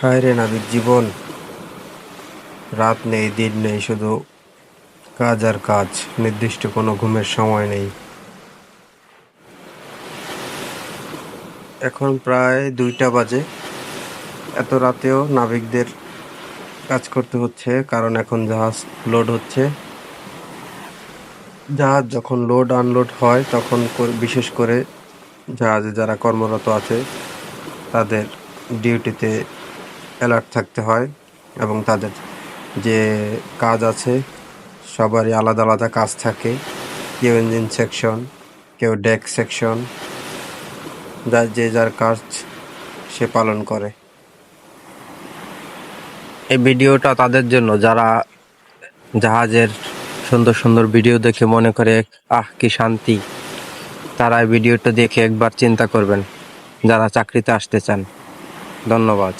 হায় রে নাবিক জীবন। রাত নেই, দিন নেই, শুধু কাজ আর কাজ, নির্দিষ্ট কোনো ঘুমের সময় নেই। এখন প্রায় দুইটা বাজে। এত রাতেও নাবিকদের কাজ করতে হচ্ছে, কারণ এখন জাহাজ লোড হচ্ছে। জাহাজ যখন লোড, আনলোড হয়, তখন বিশেষ করে জাহাজে যারা কর্মরত আছে, তাদের ডিউটিতে অ্যালার্ট থাকতে হয় এবং তাদের যে কাজ আছে, সবারই আলাদা আলাদা কাজ থাকে। কেউ ইঞ্জিন সেকশন কেউ ডেক সেকশন যার যে যার কাজ সে পালন করে। এই ভিডিওটা তাদের জন্য, যারা জাহাজের সুন্দর সুন্দর ভিডিও দেখে মনে করে, আহ, কি শান্তি, তারা এই ভিডিওটা দেখে একবার চিন্তা করবেন, যারা চাকরিতে আসতে চান। ধন্যবাদ।